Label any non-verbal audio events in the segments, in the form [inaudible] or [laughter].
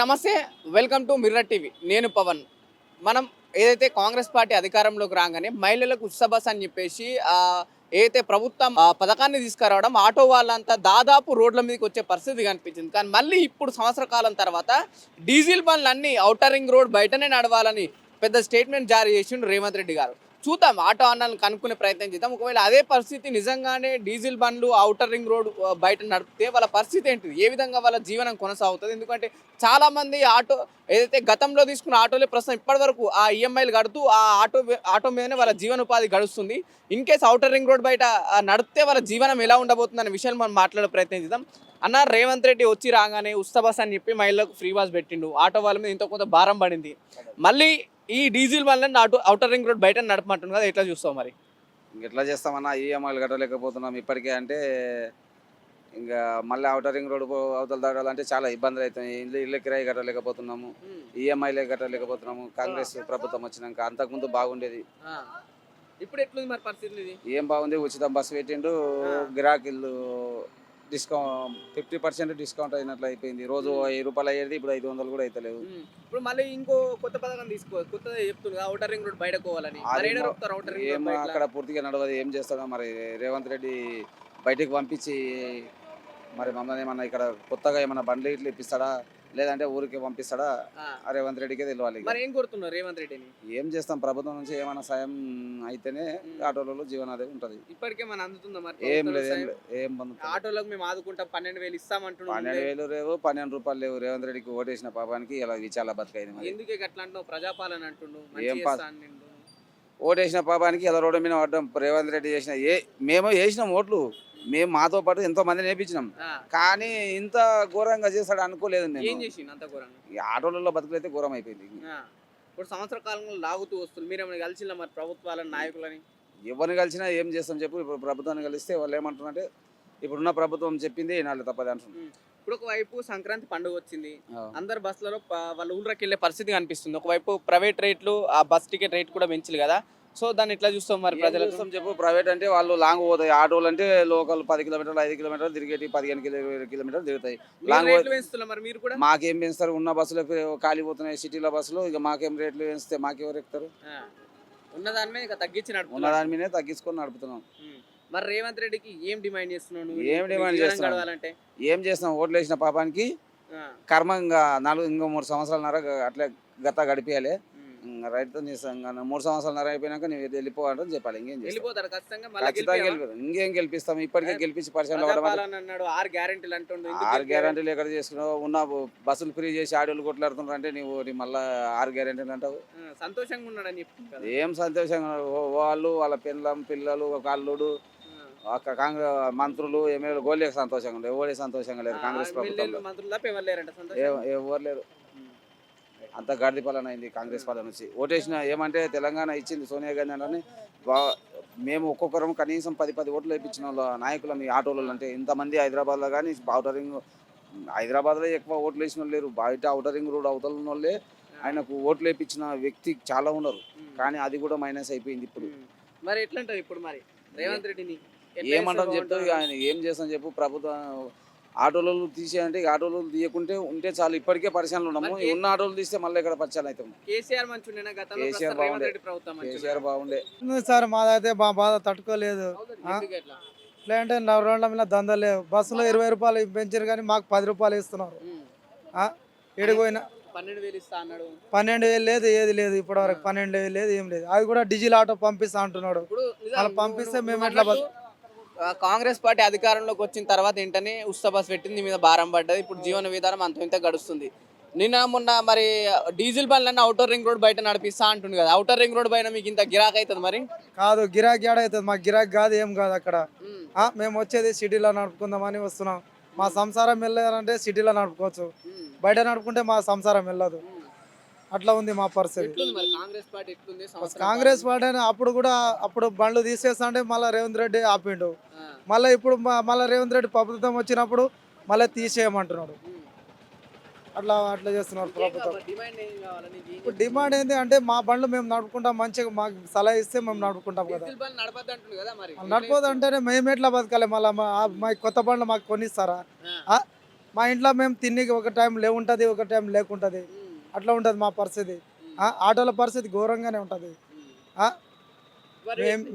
నమస్తే welcome to mirror TV. నేను పవన్. మనం ఏదైతే కాంగ్రెస్ పార్టీ అధికారంలోకి రాగానే మహిళలకు ఉత్సబస్ అని చెప్పేసి ఏదైతే ప్రభుత్వం పథకాన్ని తీసుకురావడం ఆటో వాళ్ళంతా దాదాపు రోడ్ల మీదకి వచ్చే పరిస్థితి కనిపించింది. కానీ మళ్ళీ ఇప్పుడు సంవత్సర కాలం తర్వాత డీజిల్ బండ్లు అన్నీ ఔటర్ రింగ్ రోడ్ బయటనే నడవాలని పెద్ద స్టేట్మెంట్ జారీ చేసిండు రేవంత్ రెడ్డి గారు. చూద్దాం ఆటో అన్నాలను కనుక్కునే ప్రయత్నం చేద్దాం. ఒకవేళ అదే పరిస్థితి నిజంగానే డీజిల్ బండ్లు ఔటర్ రింగ్ రోడ్ బయట నడిపితే వాళ్ళ పరిస్థితి ఏంటిది? ఏ విధంగా వాళ్ళ జీవనం కొనసాగుతుంది? ఎందుకంటే చాలామంది ఆటో ఏదైతే గతంలో తీసుకున్న ఆటోలే ప్రస్తుతం ఇప్పటివరకు ఆ ఈఎంఐలు కడుతూ ఆ ఆటో ఆటో మీదనే వాళ్ళ జీవనోపాధి గడుస్తుంది. In case outer ring road బయట నడిపితే వాళ్ళ జీవనం ఎలా ఉండబోతుంది అనే విషయాన్ని మనం మాట్లాడే ప్రయత్నం చేద్దాం. అన్న రేవంత్ రెడ్డి వచ్చి రాగానే ఉస్తా అని చెప్పి మహిళలకు ఫ్రీ బాస్ పెట్టిండు. ఆటో వాళ్ళ మీద ఇంత కొంత భారం పడింది. మళ్ళీ ఈ డీజిల్ వల్ల ఆటో ఔటర్ రింగ్ రోడ్ బయట నడపమంటుంది కదా ఎట్లా చూస్తావు మరి? ఇంక ఎట్లా చేస్తామన్నా ఈఎంఐలు కట్టలేకపోతున్నాం ఇప్పటికే అంటే ఇంకా మళ్ళీ అవుటర్ రింగ్ రోడ్ అవతల దాటాలంటే చాలా ఇబ్బందులు అవుతాయి ఇల్లు ఇల్లు కిరాయి కట్టలేకపోతున్నాము ఈఎంఐలే కట్టలేకపోతున్నాము. కాంగ్రెస్ ప్రభుత్వం వచ్చినాక అంతకుముందు బాగుండేది. ఇప్పుడు ఎట్లుంది మరి పరిస్థితి ఏం బాగుంది? ఉచితం బస్సు పెట్టిండు ఆ. డిస్కౌంట్ ఫిఫ్టీ పర్సెంట్ డిస్కౌంట్ అయినట్లు అయిపోయింది. రోజు వెయ్యి రూపాయలు అయ్యేది ఇప్పుడు ఐదు వందలు కూడా అవుతలేదు. ఇప్పుడు మళ్ళీ ఇంకో కొత్త పథకం తీసుకో కొత్తది చెప్తుంది ఔటర్ రింగ్ రోడ్ బయటకు పోవాలని బయట? అక్కడ పూర్తిగా నడవదు. ఏం చేస్తాడో మరి రేవంత్ రెడ్డి బయటికి పంపించి మరి మమ్మల్ని ఏమన్నా ఇక్కడ కొత్తగా ఏమన్నా బండ్లు ఇట్లు ఇప్పిస్తాడా? లేదంటే ఊరికి పంపిస్తాడా? రేవంత్ రెడ్డికే తెలియాలి. మరి ఏం కోరుతున్నారు రేవంత్ రెడ్డిని? ఏం చేస్తాం? ప్రభుత్వం నుంచి ఏమైనా సాయం అయితేనే. ఆటోలలో జీవనాధారం ఉంటది. ఇప్పటికే మన అందుతుందా మరి ఏం లేదు ఏం ఆటోలకు మేము ఆదుకుంటాం పన్నెండు వేలు ఇస్తామంటున్నాం పన్నెండు వేలు లేవు పన్నెండు రూపాయలు లేవు. రేవంత్ రెడ్డికి ఓటేసిన పాపానికి ఇలా విచాల బతుకైంది ఎందుకే అట్లా అంటున్నావు? ప్రజాపాలన అంటుండు ఏం. ఓటేసిన పాపానికి ఇలా రోడ్డు మీద పడ్డాం. రేవంత్ రెడ్డి చేసిన ఏ మేము వేసినాం ఓట్లు. మేము మాతో పాటు ఎంతో మంది నేర్పించినాం. కానీ ఇంత ఘోరంగా చేస్తాడు అనుకోలేదు ఏం నేను అంత ఘోరంగా? ఆటోలలో బతుకులైతే ఘోరం అయిపోయింది. ఇప్పుడు సంవత్సర కాలంలో లాగుతూ వస్తుంది మీరేమైనా కలిసిలా మరి ప్రభుత్వాలని నాయకులని? ఎవరిని కలిసినా ఏం చేస్తాం చెప్పు. ఇప్పుడు ప్రభుత్వాన్ని కలిస్తే వాళ్ళు ఏమంటున్నారంటే ఇప్పుడున్న ప్రభుత్వం చెప్పింది నాలుగు తప్పది అంటున్నారు. ఇప్పుడు ఒకవైపు సంక్రాంతి పండుగ వచ్చింది. అందరు బస్సులలో వాళ్ళ ఊళ్ళకి వెళ్ళే పరిస్థితి కనిపిస్తుంది. ఒకవైపు ప్రైవేట్ రేట్లు ఆ బస్ టికెట్ రేట్ కూడా పెంచారు కదా. సో దాన్ని ఎట్లా చూస్తాం మరి ఏం ప్రజలకు? చేస్తాం చెప్పు ప్రైవేట్ అంటే వాళ్ళు లాంగ్ పోతాయి. ఆటోలు అంటే లోకల్ పది కిలోమీటర్లు ఐదు కిలోమీటర్లు తిరిగేటి పదిహేను కిలోమీటర్లు తిరుగుతాయి. లాంగ్ మాకేం పెంచుతారు? ఉన్న బస్సులకు ఖాళీ పోతున్నాయి సిటీల బస్సులు. ఇక మాకేం రేట్లు పెంచితే మాకెవరు ఎక్కుతారు. ఉన్న దాని మీద తగ్గించి ఉన్న దాని మీదే తగ్గించుకొని నడుపుతున్నాం. మరి రేవంత్ రెడ్డికి ఏం డిమాండ్ చేస్తున్నావు నువ్వు? ఏం డిమాండ్? గడవాలంటే? ఏం చేస్తాం ఓట్లు వేసిన పాపానికి ఆ. కర్మ ఇంకా నాలుగు ఇంకో మూడు సంవత్సరాలన్నర అట్లే గత గడిపియాలి. ఉమ్. రైతుతో చేస్తాం. ఇంకా మూడు సంవత్సరాలన్నర అయిపోయినాక నువ్వు వెళ్ళిపోవాలని చెప్పాలి. ఇంకేం చేస్తాం? ఖచ్చితంగా మళ్ళీ ఖచ్చితంగా గెలిపేవా? గెలిపి ఇంకేం గెలిపిస్తాం? ఇప్పటికే గెలిపించి పరిచయం అవ్వడం ప్రజాపాలన అన్నాడు ఆరు గ్యారెంటీలు అంటుండు. ఎందుకు ఆరు? గ్యారంటీలు ఎక్కడ చేసుకున్నావు? ఉన్న బస్సులు ఫ్రీ చేసి ఆడోళ్ళు కొట్లాడుతున్నారు అంటే నీవు నీ మళ్ళీ ఆరు గ్యారంటీలు అంటావు? ఆ, సంతోషంగా ఉన్నాడని ఏం సంతోషంగా ఓ- వాళ్ళు వాళ్ళ పిల్లం పిల్లలు ఒక అల్లుడు. ఒక కాంగ్రెస్ మంత్రులు ఎమ్మెల్యేలు గోలే సంతోషంగా ఉండదు ఎవరే సంతోషంగా లేరు కాంగ్రెస్ ఎమ్మెల్యేలు, ప్రభుత్వంలో. మంత్రులు తప్ప ఎవరు లేరంట సంతోషం ఏ- ఎవరు లేరు. అంత గాడిద పాలన అయింది కాంగ్రెస్ పాలన నుంచి. ఓటేసిన ఏమంటే తెలంగాణ ఇచ్చింది సోనియా గాంధీ అని మేము ఒక్కొక్కరం కనీసం పది పది ఓట్లు వేయించిన వాళ్ళ నాయకులం ఈ ఆటోలు అంటే ఇంతమంది హైదరాబాద్లో కానీ అవుటర్ రింగ్ హైదరాబాద్లో ఎక్కువ ఓట్లు వేసిన వాళ్ళు లేరు. బయట అవుటర్ రింగ్ రోడ్ అవతల వాళ్ళే ఆయనకు ఓట్లు వేయించిన వ్యక్తి చాలా ఉన్నారు. కానీ అది కూడా మైనస్ అయిపోయింది ఇప్పుడు. మరి ఎట్లంటావు ఇప్పుడు మరి? రేవంత్ రెడ్డిని ఎట్లా ఏమంటాం చేస్తే చెప్తే ఇక ఆయన ఏం చేస్తాం చెప్పు. ప్రభుత్వం ఆటోలు తీసేయంటే ఆటోలు తీయకుంటే ఉంటే చాలు. ఇప్పటికే పరిశ్రమలు ఉన్నాము. ఉన్న ఆటోలు తీస్తే మళ్ళీ ఇక్కడ పరిచయాలు అవుతాం కేసీఆర్ బాగుండే. కేసీఆర్ సార్ మాదైతే మా బాధ తట్టుకోలేదు. ఎట్లా? అంటే రోడ్ల మీద దందా లేవు. బస్సులో ఇరవై రూపాయలు పెంచారు కానీ మాకు పది రూపాయలు ఇస్తున్నారు? ఎడిపోయినా పన్నెండు వేలు ఇస్తా అన్నాడు. పన్నెండు వేలు లేదు ఏది లేదు. ఇప్పటి వరకు పన్నెండు వేలు లేదు ఏం లేదు. అది కూడా డీజిల్ ఆటో పంపిస్తా అంటున్నాడు. అలా పంపిస్తే మేము ఎట్లా కాంగ్రెస్ పార్టీ అధికారంలోకి వచ్చిన తర్వాత ఏంటనే ఉస్తా బస్ పెట్టింది మీద భారం పడ్డది. ఇప్పుడు జీవన విధానం అంత ఇంత గడుస్తుంది. నిన్న మొన్న మరి డీజిల్ బండ్లన్నీ అవుటర్ రింగ్ రోడ్ బయట నడిపిస్తా అంటుంది కదా. అవుటర్ రింగ్ రోడ్ పైన మీకు ఇంత గిరాక్ అవుతుంది మరి? కాదు గిరాకీ అవుతుంది మాకు గిరాకీ కాదు ఏం కాదు అక్కడ? మేము వచ్చేది సిటీలో నడుపుకుందామని వస్తున్నాం. మా సంసారం వెళ్ళాలంటే సిటీలో నడుపుకోవచ్చు. బయట నడుపుకుంటే మా సంసారం వెళ్ళదు. అట్లా ఉంది మా పరిస్థితి. కాంగ్రెస్ పార్టీ అప్పుడు కూడా అప్పుడు బండ్లు తీసేస్తా అంటే మళ్ళీ రేవంత్ రెడ్డి ఆపిండు. మళ్ళీ ఇప్పుడు మళ్ళీ రేవంత్ రెడ్డి ప్రభుత్వం వచ్చినప్పుడు మళ్ళీ తీసేయమంటున్నాడు. అట్లా అట్లా చేస్తున్నారు ప్రభుత్వం. ఇప్పుడు డిమాండ్ ఏంటి అంటే మా బండ్లు మేము నడుపుకుంటాం మంచిగా మాకు సలహా ఇస్తే మేము నడుపుకుంటాం కదా. నడపదు అంటేనే మేము ఎట్లా బతకాలి? మళ్ళీ మా కొత్త బండ్లు మాకు కొనిస్తారా? మా ఇంట్లో మేము తిన్నికి ఒక టైం లే ఉంటుంది ఒక టైం లేకుంటుంది. అట్లా ఉంటుంది మా పరిస్థితి. ఆటోల పరిస్థితి ఘోరంగానే ఉంటుంది.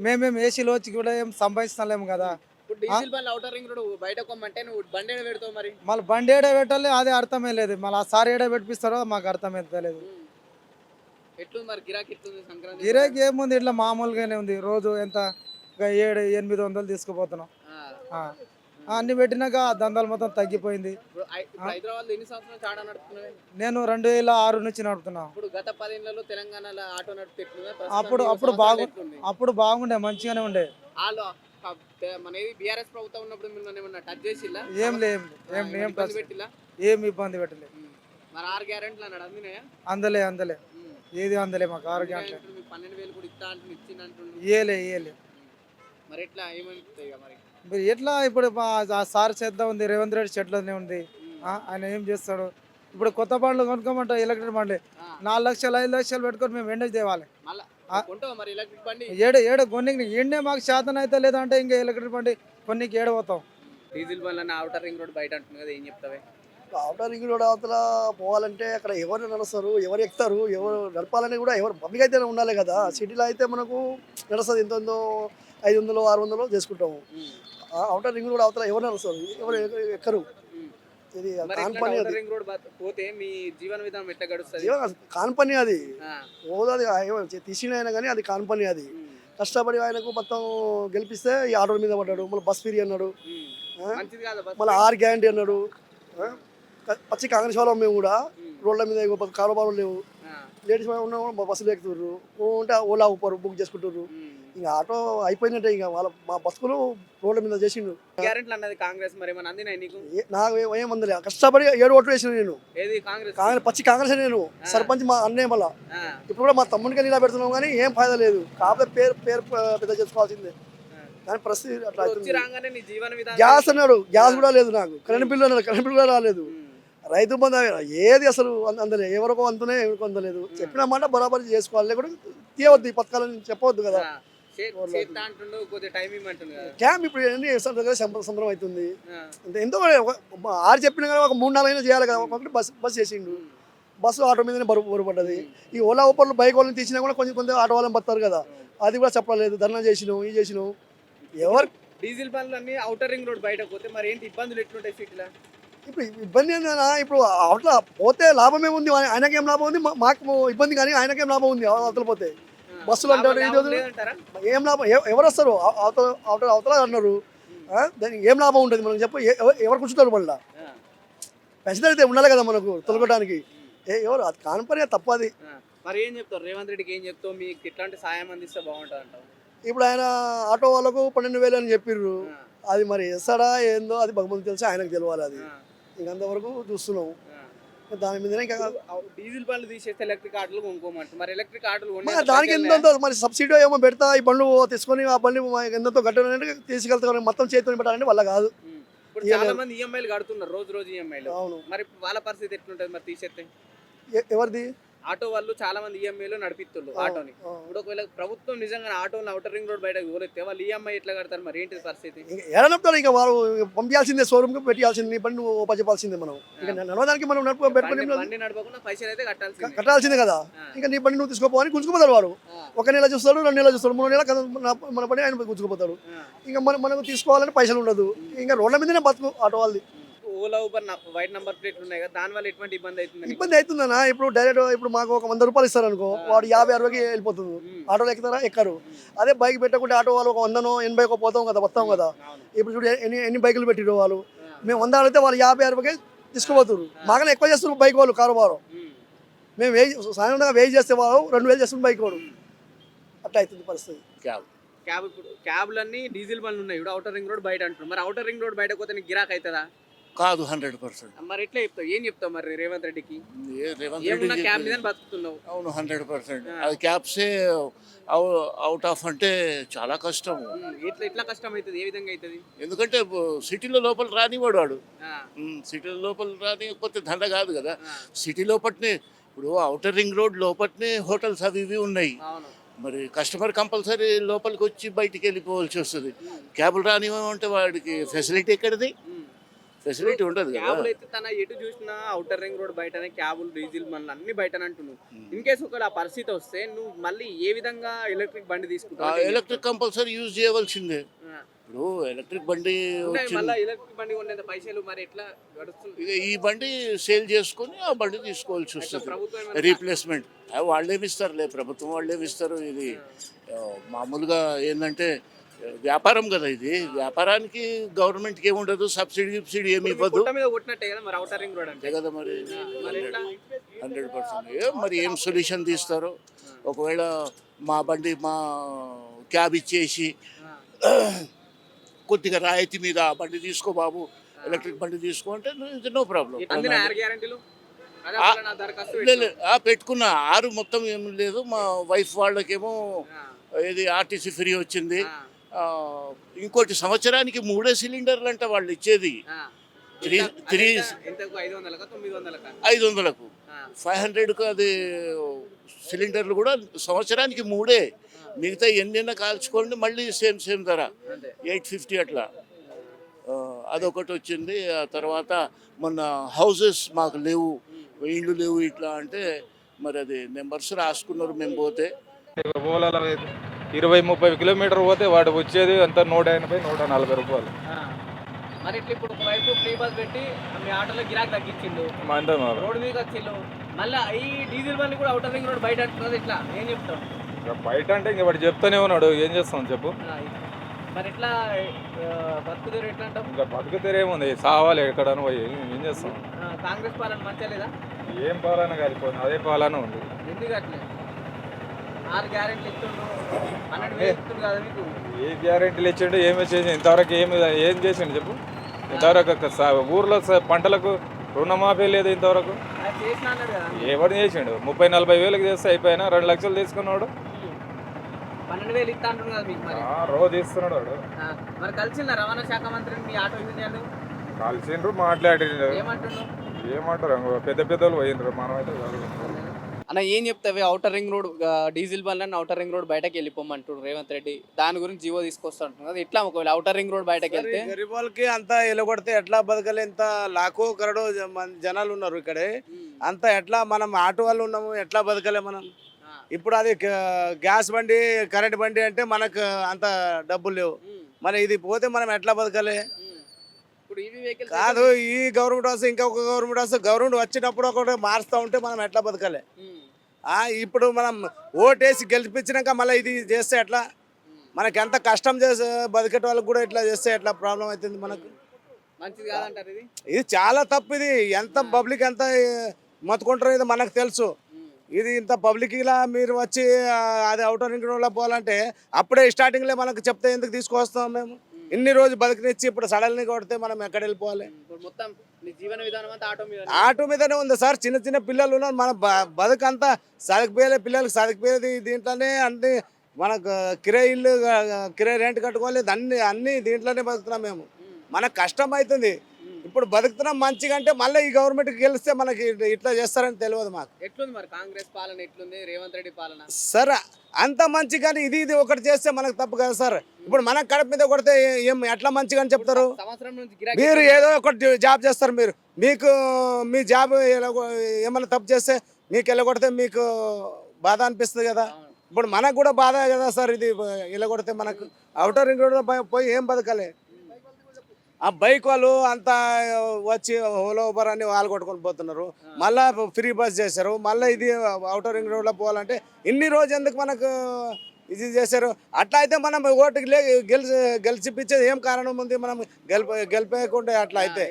మేము ఏసీలో వచ్చి కూడా ఏం సంపాదిస్తలేము కదా. మళ్ళీ బండి ఏడ పెట్టాలి అదే అర్థమే లేదు. మళ్ళీ ఆ సార్ ఏడ పెట్టిస్తారో మాకు అర్థమైతే లేదు ఎట్లుంది మరి గిరాకీ ఏముంది? ఇట్లా మామూలుగానే ఉంది. రోజు ఎంత? ఏడు ఎనిమిది వందలు తీసుకుపోతున్నాం. అన్ని పెట్టినాక దందాలు మొత్తం తగ్గిపోయింది. నేను రెండు వేల ఆరు నుంచి నడుపుతున్నా. అప్పుడు అప్పుడు బాగు? అప్పుడు బాగుండే మంచిగానే ఉండే. బీఆర్ఎస్ ప్రభుత్వం ఉన్నప్పుడు టచ్ చేసిల్లా? ఏం ఏం ఇబ్బంది టచ్ పెట్టిల్లా? ఏం ఇబ్బంది పెట్టలే. ఉమ్. మరి ఆరు గ్యారెంట్లు అన్నాడు అందినాయా? అందలే అందలే. ఏది అందలే మాకు ఆరు మీకు పన్నెండు వేలు కూడా ఇస్తా అంటుంది ఇచ్చింది అంటుండు ఇయ్యలే ఇయ్యలే మరి ఎట్లా ఏమనిపిస్తాయి మరి? మరి ఎట్లా ఇప్పుడు సార్ చేద్దాం ఉంది రేవంత్ రెడ్డి చెట్లనే ఉంది. ఆయన ఏం చేస్తాడు? ఇప్పుడు కొత్త బండ్లు కొనుక్కోమంటే ఎలక్ట్రిక్ బండ్లు. నాలుగు లక్షలు ఐదు లక్షలు పెట్టుకొని మేము ఎండ తేవాలి. ఏడు ఏడు కొన్నికి ఎండే మాకు శాతం అయితే లేదంటే ఇంకా ఎలక్ట్రిక్ బండి కొన్నికి ఏడు పోతాం డీజిల్ బండ్లన్న అవుటర్ రింగ్ రోడ్ బయట అంటుంది కదా ఏం చెప్తావే? అవుటర్ రింగ్ రోడ్ అవతల పోవాలంటే అక్కడ ఎవరు నడుస్తారు ఎవరు ఎక్కుతారు ఎవరు నడపాలని కూడా ఎవరు పబ్లిక్ అయితే ఉండాలి కదా. సిటీలో అయితే మనకు నడుస్తుంది ఎంత ఉందో ఐదు వందలు ఆరు వందలు చేసుకుంటాము. అవుటర్ రింగ్ రోడ్ అవతల ఎవరు నడుస్తారు ఎవరు ఎక్క- ఎక్కరు. ఇది మరి కాన్ ఎట్లా పని అవుటర్ అది. రింగ్ రోడ్ పోతే మీ జీవన విధానం ఎట్లా గడుస్తుంది? జీవన కాన్ పని అది. అది తీసిన అయినా కానీ అది కాన్ పని అది. కష్టపడి ఆయనకు మొత్తం గెలిపిస్తే ఈ ఆటోల మీద పడ్డాడు. మళ్ళీ బస్ ఫ్రీ అన్నాడు. మళ్ళీ ఆర్ గ్యారంటీ అన్నాడు? పచ్చి కాంగ్రెస్ వాళ్ళం మేము కూడా. రోడ్ల మీద కారోబార్లు లేవు. లేడీస్ ఉన్న బస్సులు ఎక్కుతుర్రు. ఉంటే ఓలా ఊపరు బుక్ చేసుకుంటారు ఉమ్. ఇంకా ఆటో అయిపోయినట్టే ఇంకా వాళ్ళ మా బస్సులు రోడ్ల మీద చేసిండు. అన్నది కాంగ్రెస్ మరి అందినాయి నీకు? ఏ- నాకు ఏ- ఏమందలే కష్టపడి ఏడు ఓట్లు వేసిన నేను. ఏది కాంగ్రెస్? కాంగ్రెస్ పచ్చి కాంగ్రెస్ నేను. సర్పంచ్ మా అన్నయ్య మళ్ళా. ఆ. ఇప్పుడు కూడా మా తమ్ముడికి నీలా పెడుతున్నాం కానీ ఏం ఫాయిదా లేదు. కాకపోతే పేరు పేరు ప- పెద్ద చేసుకోవాల్సిందే. కానీ పరిస్థితి అట్లా ఇప్పుడు వచ్చి అవుతుంది రాగానే నీ జీవన విధానం గ్యాస్ అన్నాడు. గ్యాస్ కూడా లేదు నాకు. కరెంట్ బిల్లు అన్నాడు. కరెంట్ బిల్లు కూడా రాలేదు. ఉమ్. రైతు బంధు ఏది అసలు అంద- అందలే ఎవరికో అంతునే ఎవరికో అందలేదు. చెప్పిన మాట బరాబరి చేసుకోవాలి. లేకుంటే తీయవద్దు ఈ పథకాలని చెప్పవద్దు కదా. ఆ. టైం ఇప్పుడు దగ్గర సంబరం అవుతుంది. అంతే ఎంతో ఆరు చెప్పిన కానీ ఒక మూడు నాలుగు అయినా చేయాలి కదా. ఒకటి బస్ బస్ చేసిండు. బస్సు ఆటో మీదనే బరువు బరువు పడ్డది. ఈ ఓలా ఊపర్లు బైక్ వాళ్ళని తీసినా కూడా కొంచెం కొంచెం ఆటో వాళ్ళని పడతారు కదా. అది కూడా చెప్పలేదు. ధర్నా చేసినాం ఇది చేసినాం. ఎవరు డీజిల్ బండ్లు అన్ని అవుటర్ రింగ్ రోడ్ బయట పోతే మరి ఏంటి ఇబ్బందులు ఎట్లుంటాయి సిటీలో? ఇప్పుడు ఇబ్బంది ఏంటన్నా ఇప్పుడు అవతల పోతే లాభమే ఉంది. ఆయనకేం లాభం ఉంది? మాకు ఇబ్బంది కానీ ఆయనకేం లాభం ఉంది? అవతల పోతే. బస్సులు అంటాడు, ఇది వదిలి- ఏం లాభం? ఎవ- ఎవరు వస్తారు అవ- అవతల అవతల అవతల అన్నారు? దానికి ఏం లాభం ఉంటుంది? మనం చెప్పు. ఎవరు కూర్చుంటారు మళ్ళీ. పెన్షన్ అయితే ఉండాలి కదా మనకు తొలగడానికి. ఏ ఎవరు? అది కానపని తప్పు అది. ఆ. మరి ఏం చెప్తారు? రేవంత్ రెడ్డికి ఏం చెప్తావు? మీకు ఇట్లాంటి సాయం అందిస్తే బాగుంటుంది అంటావు ఇప్పుడు ఆయన ఆటో వాళ్ళకు పన్నెండు వేలు అని చెప్పిర్రు. అది మరి ఇస్తాడా ఏందో అది భగవంతు తెలిసి ఆయనకు తెలియాలి అది. ఆ. ఇంక అంతవరకు చూస్తున్నాం. ఆ. దాని అవు- డీజిల్ బండ్లు తీసేస్తే ఎలక్ట్రిక్ ఆటోలు కొనుక్కోమంటారు. మరి ఎలక్ట్రిక్ ఆటోలు దానికి ఎంతో మరి సబ్సిడీ ఏమో పెడతా ఈ బండ్లు తీసుకొని ఆ బండి ఎంతో గట్టనంటే తీసుకెళ్తా మొత్తం చేతిని పెట్టాలంటే వాళ్ళ కాదు. ఇప్పుడు. చాలా మంది ఈఎంఐలు కడుతున్నారు రోజు రోజు ఈఎంఐలు అవును. మరి వాళ్ళ పరిస్థితి ఎట్లుంటది మరి తీసేస్తే? ఎవరిది? ఆటో వాళ్ళు చాలా మంది ఈఎంఐలు నడిపిస్తున్నారు ఆటోని. ఇప్పుడు ఒకవేళ ప్రభుత్వం నిజంగా ఆటోని అవుటర్ రింగ్ రోడ్ బయటకు పోలేస్తే వాళ్ళు ఈఎంఐ ఎట్లా కడతారు మరి? ఏంటి పరిస్థితి? ఎడనప్పుడు ఇంకా వాళ్ళు పంపించాల్సిందే షోరూమ్కి పెట్టాల్సింది నీ బండి చెప్పాల్సిందే మనం. ఇంకా నడవడానికి మనం నడుపు పెట్టుకుని బండి- నడపకుండా పైసలు అయితే కట్టాల్సింది. కట్టాల్సిందే కదా. ఇంకా నీ బండి నువ్వు తీసుకోపోవని గుంజుకుపోతాడు వాడు ఒక నెల చూస్తాడు రెండు నెలలు చూస్తాడు మూడు నెలల మన పని ఆయన గుంజుకుపోతాడు ఇంకా మనం మనకు తీసుకోవాలని పైసలు ఉండదు. ఇంకా రోడ్ల మీదనే బతుకు ఆటో వాళ్ళది. ఓలా ఊబర్ వైట్ నంబర్ ప్లేట్లు ఉన్నాయి కదా దాని వల్ల ఎటువంటి ఇబ్బంది అవుతుంది? ఇబ్బంది అవుతుందన్నా. ఇప్పుడు డైరెక్ట్ ఇప్పుడు మాకు ఒక వంద రూపాయలు ఇస్తారు అనుకో వాడు యాభై అరవైకి వెళ్ళిపోతుంది. ఆటోలో ఎక్కుతారా? ఎక్కరు. అదే బైక్ పెట్టకుంటే ఆటో వాళ్ళు ఒక వందనో ఎనభైకో పోతాం కదా వస్తాం కదా. ఇప్పుడు చూడు ఎన్ని ఎన్ని బైకులు పెట్టిరు వాళ్ళు. మేము వంద అడిగితే వాళ్ళు యాభై అరవైకి తీసుకుపోతున్నారు మాకనే ఎక్కువ చేస్తున్నారు బైక్ వాళ్ళు కారోబారు. మేము వేయి సాధారణంగా వేయి చేస్తే వాళ్ళు రెండు వేలు చేస్తున్నారు బైక్ వాడు. అట్లా అవుతుంది పరిస్థితి. క్యాబ్. ఇప్పుడు క్యాబ్లన్నీ డీజిల్ బండ్లు ఉన్నాయి. ఇప్పుడు అవుటర్ రింగ్ రోడ్ బయట అంటున్నారు. మరి అవుటర్ రింగ్ రోడ్ బయట పోతే నీకు గిరాక్ అవుతుందా కాదు హండ్రెడ్ పర్సెంట్. మరి ఎట్లా చెప్తావు? ఏం చెప్తావు మరి రేవంత్ రెడ్డికి? రేవంత్ ఏమున్నా రెడ్డి మీద. బతుకుతున్నావు? అవును హండ్రెడ్ పర్సెంట్. అది క్యాబ్సే అవుట్ ఆఫ్ అంటే చాలా కష్టం ఉమ్. ఎట్లా ఎట్లా కష్టం అవుతుంది? ఏ విధంగా అవుతుంది? ఎందుకంటే సిటీలో లోపల రానివాడు వాడు. ఆ, సిటీలో లోపల రానికపోతే దండ కాదు కదా. ఆ, సిటీ లోపట్నే ఇప్పుడు అవుటర్ రింగ్ రోడ్ లోపట్నే హోటల్స్ అవి ఇవి ఉన్నాయి. అవును. మరి కస్టమర్ కంపల్సరీ లోపలికి వచ్చి బయటికి వెళ్ళిపోవాల్సి వస్తుంది. క్యాబులు రానివ్వమంటే వాడికి ఫెసిలిటీ ఎక్కడిది? ఉమ్. ఫెసిలిటీ ఉండదు క్యాబులు అయితే తన ఎటు చూసినా అవుటర్ రింగ్ రోడ్ బయటనే క్యాబులు డీజిల్ మన అన్ని బయటనే అంటున్నావు. ఇన్ కేసు ఒకవేళ ఆ పరిస్థితి వస్తే నువ్వు మళ్ళీ ఏ విధంగా ఎలక్ట్రిక్ బండి తీసుకుంటావు? ఎలక్ట్రిక్ కంపల్సరీ యూజ్ చేయవలసిందే. ఇప్పుడు ఎలక్ట్రిక్ బండి మళ్ళీ ఈ బండి సేల్ చేసుకొని ఆ బండి తీసుకోవాల్సి వస్తుంది. ప్రభుత్వం ఏమన్నా- రీప్లేస్మెంట్ వాళ్ళేమి ఇస్తారులే ప్రభుత్వం వాళ్ళేమి ఇస్తారు ఇది? మామూలుగా ఏంటంటే వ్యాపారం కదా ఇది. వ్యాపారానికి గవర్నమెంట్కి ఏమి ఉండదు సబ్సిడీ గిబ్సిడీ ఏమి ఇవ్వదు. కదా మరి అంతే కదా హండ్రెడ్ పర్సెంట్. మరి ఏం సొల్యూషన్ తీస్తారో? ఒకవేళ మా బండి మా క్యాబ్ ఇచ్చేసి [clears throat] కొద్దిగా రాయితీ మీద ఆ బండి తీసుకో బాబు ఎలక్ట్రిక్ బండి తీసుకో అంటే నో ప్రాబ్లం పెట్టుకున్న. ఆరు మొత్తం ఏం లేదు. మా వైఫ్ వాళ్ళకేమో. ఇది ఆర్టీసీ ఫ్రీ వచ్చింది. ఇంకోటి సంవత్సరానికి మూడే సిలిండర్లు అంట వాళ్ళు ఇచ్చేది. త్రీ ఎంత- త్రీ ఐదు వందలకా? ఫైవ్ హండ్రెడ్కు అది సిలిండర్లు కూడా సంవత్సరానికి మూడే. మిగతా ఎన్నెన్న కాల్చుకోండి మళ్ళీ సేమ్ సేమ్ ధర. ఎయిట్ ఫిఫ్టీ అట్లా. ఆ, అదొకటి వచ్చింది. ఆ తర్వాత మొన్న హౌసెస్ మాకు లేవు. ఇండ్లు లేవు ఇట్లా అంటే మరి అది నెంబర్స్ రాసుకున్నారు మేము పోతే. ఓలాల ఇరవై ముప్పై కిలోమీటర్ పోతే వాడు వచ్చేది అంత నూట ఎనభై నూట నలభై రూపాయలు. మరి ఇట్లా ఇప్పుడు ఒకవైపు ఫ్రీ బస్ పెట్టి మీ ఆటోలో గిరాక్ తగ్గించిండు. మీద వచ్చిండు. మళ్ళీ ఈ డీజిల్ కూడా అవుటర్ రింగ్ రోడ్ బయట అంటున్నది ఇట్లా. ఏం చెప్తాం బయట అంటే ఇంక వాడు చెప్తానే ఉన్నాడు. ఏం చేస్తాం చెప్పు. మరి ఎట్లా అంటాం ఇంకా బతుకుతేరేముంది సావాలి ఎక్కడని పోయి. ఏం చేస్తాం? కాంగ్రెస్ పాలన మంచిగా లేదా? ఏం పాలన కాలిపోయింది అదే పాలన ఉంది. ఎందుకు అట్లే? ఏ. గ్యారెంటీలు ఇచ్చిండు ఏమి చేసి ఇంతవరకు ఏమి ఏం చేసిండు చెప్పు? ఇంతవరకు ఊర్లో పంటలకు రుణమాఫీ లేదు ఇంతవరకు. ఎవరు చేసిండు? ముప్పై నలభై వేలకు చేస్తే అయిపోయినా రెండు లక్షలు తీసుకున్నాడు. రోజు ఇస్తున్నాడు వాడు. కలిసిండ్రు ఏమంటున్నావు ఏమంటారు? పెద్ద పెద్దలు పోయిండ్రు మనం అయితే. అన్న ఏం చెప్తావి? అవుటర్ రింగ్ రోడ్ డీజిల్ బండ్లను అవుటర్ రింగ్ రోడ్ బయటకు వెళ్ళిపోమంటాడు రేవంత్ రెడ్డి. దాని గురించి జీవో తీసుకొస్తా అంటున్నారు కదా ఎట్లా ఒకవేళ అవుటర్ రింగ్ రోడ్ బయటకు వెళ్తే? గరీబ్ వాళ్ళకి అంతా ఎలగొడితే ఎట్లా బతకలే ఇంత లాఖో కరడో జనాలు ఉన్నారు ఇక్కడే. అంత ఎట్లా మనం ఆటో వాళ్ళు ఉన్నాము ఎట్లా బతకలే మనం. ఇప్పుడు అది గ్యాస్ బండి కరెంట్ బండి అంటే మనకు అంత డబ్బులు లేవు. మరి ఇది పోతే మనం ఎట్లా బతకలే? వెహికల్స్ కాదు ఈ గవర్నమెంట్ వస్తే ఇంకొక గవర్నమెంట్ వస్తే గవర్నమెంట్ వచ్చినప్పుడు ఒకటి మారుస్తూ ఉంటే మనం ఎట్లా బతకలే? ఇప్పుడు మనం ఓటేసి గెలిపించినాక మళ్ళీ ఇది చేస్తే ఎట్లా? మనకి ఎంత కష్టం చేసే బతికేట వాళ్ళకి కూడా ఇట్లా చేస్తే ఎట్లా ప్రాబ్లం అవుతుంది మనకు? మంచిది కాదంటారు ఇది? ఇది చాలా తప్పు ఇది. ఎంత పబ్లిక్ ఎంత మొత్తుకుంటారో ఇది మనకు తెలుసు. ఇది ఇంత పబ్లిక్ ఇలా మీరు వచ్చి అది అవుటర్ రోడ్లో పోవాలంటే అప్పుడే స్టార్టింగ్లో మనకు చెప్తే ఎందుకు తీసుకొస్తాం మేము? ఇన్ని రోజు బతికినిచ్చి ఇప్పుడు సడల్ని కొడితే మనం ఎక్కడ వెళ్ళిపోవాలి? మొత్తం నీ జీవన విధానం అంతా ఆటో మీద ఆటో మీదనే ఉంది సార్. చిన్న చిన్న పిల్లలు ఉన్నారు. మన బతుకంతా సరిపోయే పిల్లలకి సరిపోయేది దీంట్లోనే అన్ని మనకు కిరాయి ఇల్లు ఆ, కిరాయి రెంట్ కట్టుకోవాలి. అన్ని అన్ని దీంట్లోనే బతుకుతున్నాం మేము. మనకు కష్టం అవుతుంది. ఇప్పుడు బతుకుతున్నాం మంచిగా అంటే మళ్ళీ ఈ గవర్నమెంట్కి గెలిస్తే మనకి ఇట్- ఇట్లా చేస్తారని తెలియదు మాకు. ఎట్లుంది మరి? కాంగ్రెస్ పాలన ఎట్లుంది? రేవంత్ రెడ్డి పాలన? సార్ అంత మంచి కానీ ఇది ఇది ఒకటి చేస్తే మనకు తప్పు కదా సార్. ఇప్పుడు మనకు కడుపు మీద కొడితే ఏ- ఎట్లా మంచిగా అని చెప్తారు మీరు? ఏదో ఒకటి జాబ్ చేస్తారు మీరు. మీకు మీ జాబ్ ఏమైనా తప్పు చేస్తే మీకు వెళ్ళగొడితే మీకు బాధ అనిపిస్తుంది కదా. ఇప్పుడు మనకు కూడా బాధ కదా సార్ ఇది వెళ్ళగొడితే మనకు. అవుటర్ రింగ్ రోడ్ పోయి ఏం బతకాలి? ఆ బైక్ వాళ్ళు అంతా వచ్చి ఓలో ఊబర్ అని వాళ్ళు కొట్టుకొని పోతున్నారు. మళ్ళా ఫ్రీ బస్ చేశారు. మళ్ళీ ఇది అవుటర్ రింగ్ రోడ్లో పోవాలంటే ఇన్ని రోజు ఎందుకు మనకు ఇది చేశారు? అట్లా అయితే మనం ఓటుకి లే గెలిచి గెలిచిపించేది ఏం కారణం ఉంది? మనం గెలిప గెలిపేయకుండా అట్లా అయితే.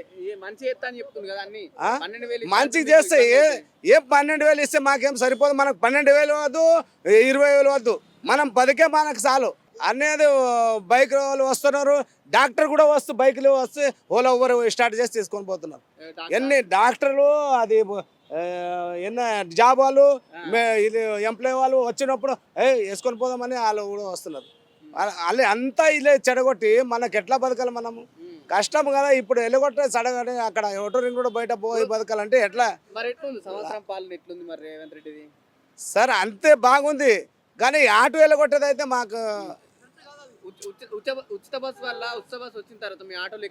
మంచి చేస్తా ఏ ఏ పన్నెండు వేలు ఇస్తే మాకేం సరిపోదు? మనకు పన్నెండు వేలు వద్దు ఇరవై వేలు వద్దు. మనం పదికే మనకు చాలు. అనేది బైక్ వాళ్ళు వస్తున్నారు. డాక్టర్ కూడా వస్తూ బైక్లు వస్తే ఓలా ఓవర్ స్టార్ట్ చేసి తీసుకొని పోతున్నారు. ఎన్ని డాక్టర్లు అది ఎన్ని జాబ్ వాళ్ళు ఇది ఎంప్లాయ్ వాళ్ళు వచ్చినప్పుడు ఏ వేసుకొని పోదామని వాళ్ళు కూడా వస్తున్నారు. వాళ్ళు అంతా ఇదే చెడగొట్టి మనకి ఎట్లా బతకాలి మనము. కష్టం కదా ఇప్పుడు వెళ్ళగొట్టే సడగని అక్కడ ఒకటో రింగ్ కూడా బయట పోయి బతకాలంటే ఎట్లా? సార్ అంతే బాగుంది. కానీ ఆటో వెళ్ళగొట్టేది అయితే మాకు ఉచిత బస్ వల్ల ఉచిత బస్ వచ్చిన తర్వాత మీ ఆటోలు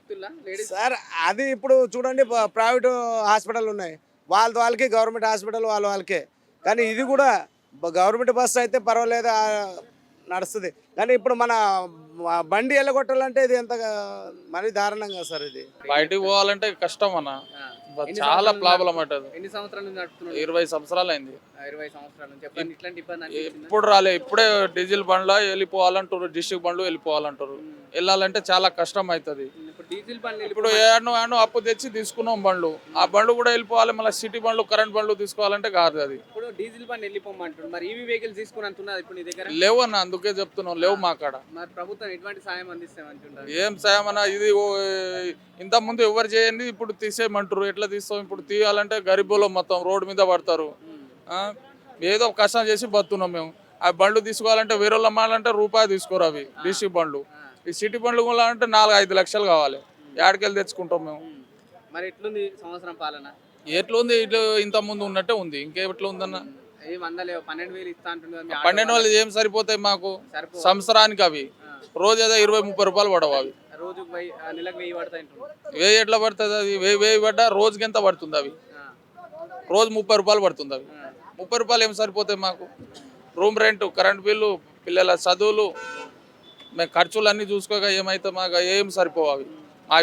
సార్ అది ఇప్పుడు చూడండి ప్రైవేట్ హాస్పిటల్ ఉన్నాయి. వాళ్ళ వాళ్ళకి గవర్నమెంట్ హాస్పిటల్ వాళ్ళ వాళ్ళకే. కానీ ఇది కూడా గవర్నమెంట్ బస్సు అయితే పర్వాలేదు నడుస్తుంది. కానీ ఇప్పుడు మన బండి వెళ్ళగొట్టాలంటే ఇది ఎంత మరీ దారుణంగా సార్ ఇది. బయటికి పోవాలంటే కష్టం అన్న. చాలా ప్రాబ్లం అవుతుంది ఎన్ని సంవత్సరాల నుంచి నడుపుతున్నాడు ఇరవై సంవత్సరాలు అయింది. ఇరవై సంవత్సరాల నుంచి. చెప్పండి ఇట్లాంటి ఇబ్బంది అనిపించిందా? ఎప్పుడు రాలే. ఇప్పుడే డీజిల్ బండ్లో వెళ్ళిపోవాలంటారు డిస్ట్రిక్ట్ బండ్లు వెళ్ళిపోవాలంటారు. వెళ్ళాలంటే చాలా కష్టం అవుతుంది. ఇప్పుడు ఏడను ఏడను అప్పు తెచ్చి తీసుకున్నాం బండ్లు. ఆ బండ్లు కూడా వెళ్ళిపోవాలి మళ్ళీ సిటీ బండ్లు కరెంట్ బండ్లు తీసుకోవాలంటే కాదు అది. ఇప్పుడు డీజిల్ బండ్ వెళ్ళిపోమంటుంది మరి ఈవీ వెహికల్స్ తీసుకుని అంటున్నది ఇప్పుడు నీ దగ్గర? లేవు అన్న అందుకే చెప్తున్నాం లేవు మా కాడ. మరి ప్రభుత్వం ఎటువంటి సాయం అందిస్తామంటున్నారు ఏం సాయం అన్న ఇది ఇంత ముందు ఎవరు చేయండి ఇప్పుడు తీసేయమంటారు ఎట్లా తీస్తాం? ఇప్పుడు తీయాలంటే గరీబులో మొత్తం రోడ్డు మీద పడతారు? ఏదో కష్టం చేసి బతున్నాం మేము. ఆ బండ్లు తీసుకోవాలంటే వేరే వాళ్ళు అమ్మాలంటే రూపాయి తీసుకోరు అవి డీసీ బండ్లు. ఈ సిటీ బండ్లు కొనాలంటే నాలుగు ఐదు లక్షలు కావాలి. ఏడకెళ్ళి తెచ్చుకుంటాం మేము. మరి ఎట్లుంది సంవత్సరం పాలన? ఎట్లుంది? ఇట్లా ఇంత ముందు ఉన్నట్టే ఉంది. ఇంకెట్లా ఉందన్న పన్నెండు వేలు ఏం సరిపోతాయి మాకు? సంవత్సరానికి అవి. రోజు ఏదో ఇరవై ముప్పై రూపాయలు పడవు అవి. వెయ్యి ఎట్లా పడుతుంది అది? వెయ్యి వెయ్యి పడ్డా రోజుకి ఎంత పడుతుంది అవి? రోజు ముప్పై రూపాయలు పడుతుంది అవి. ముప్పై రూపాయలు ఏం సరిపోతాయి మాకు? రూమ్ రెంట్ కరెంట్ బిల్లు పిల్లల చదువులు మేము ఖర్చులు అన్నీ చూసుకోక ఏమైతే మాకు ఏం సరిపోవు అవి.